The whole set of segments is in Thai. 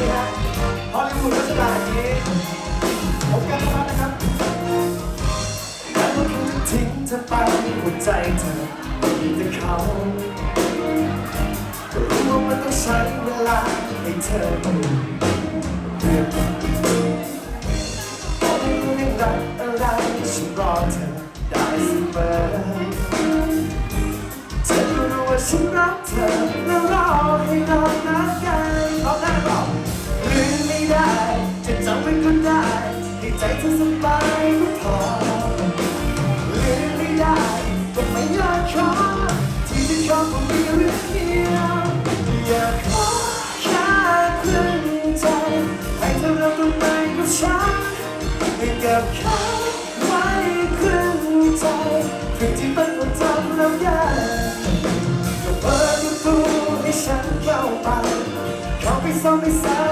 ฮอลลีวูดรัชดาอย่างนี้ผมกันะครับฉับแล้วก็ทิ้งเธอไปหัวใจเธอที่เขารู้ว่ามันต้องใช้เวลาให้เธอเรื่องไม่รู้เะรักอะไรฉันรอเธอได้เสมอเธอรู้ว่าฉันรัเธอ เธอสบายก็พอลืมไม่ได้ก็ไม่อยากขอที่จะชอบก็มีเรื่องเดียวอยากขอแค่ครึ่งใจให้เธอรับตรงไหนกับฉันให้กับเขาไว้ครึ่งใจครึ่งที่เป็นคนทำแล้วยากก็เปิดประตูให้ฉันเข้าไปเข้าไปซ่อนในสา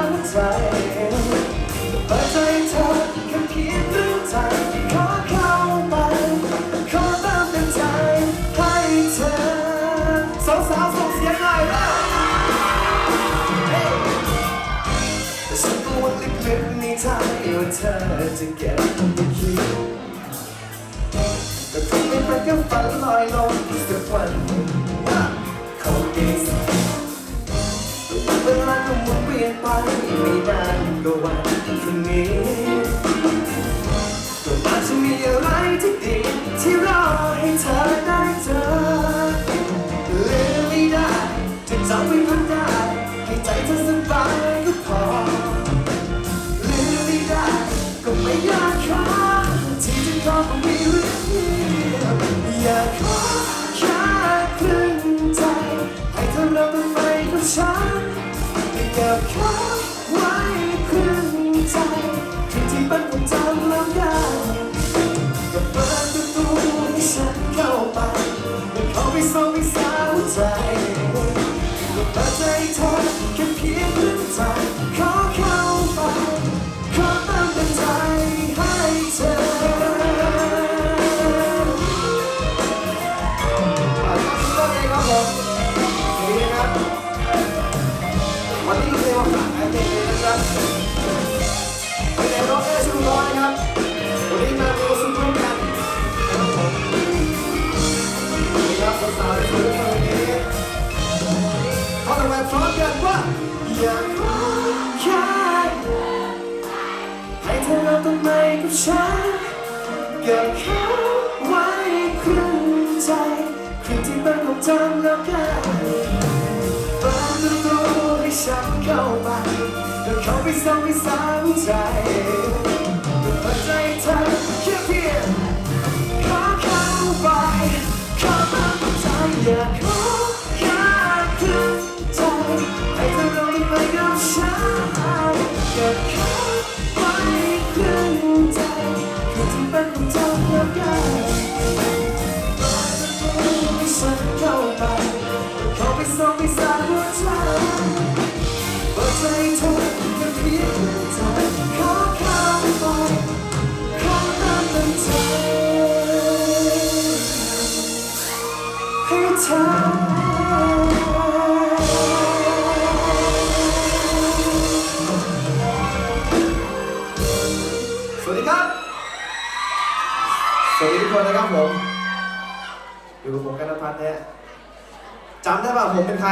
สาวสาวส่งเสียงหน่อยนะเฮ้แต่ฉันก็ว่าลึกๆในใจว่าเธอจะเก็บมันคิดแต่คงไม่เป็นแค่ฝันลอยลงอีกสักวันหนึ่งว่าดีสักเวลาก็หมุนเวียนไปไม่นานก็วัน ฉันให้กับเขาไว้ครึ่งใจที่ที่เป็นคนจำแล้วยัง พร้อมกันว่าอยากขอแค่ให้เธอเริ่มต้นใหม่กับฉันเก็บเขาไว้ครึ่งใจครึ่งที่เป็นของจำแล้วกันเปิดประตูให้ฉันเข้าไปแล้วเข้าไปส่องให้สาวใจเปิดใจเธอแค่เพียงขอเข้าไปขอตั้งใจอยาก กั สวัสดีทุกคนนะครับผมอยู่กับผมกันพัฒน์เนี่ยจำได้ป่ะผมเป็นใคร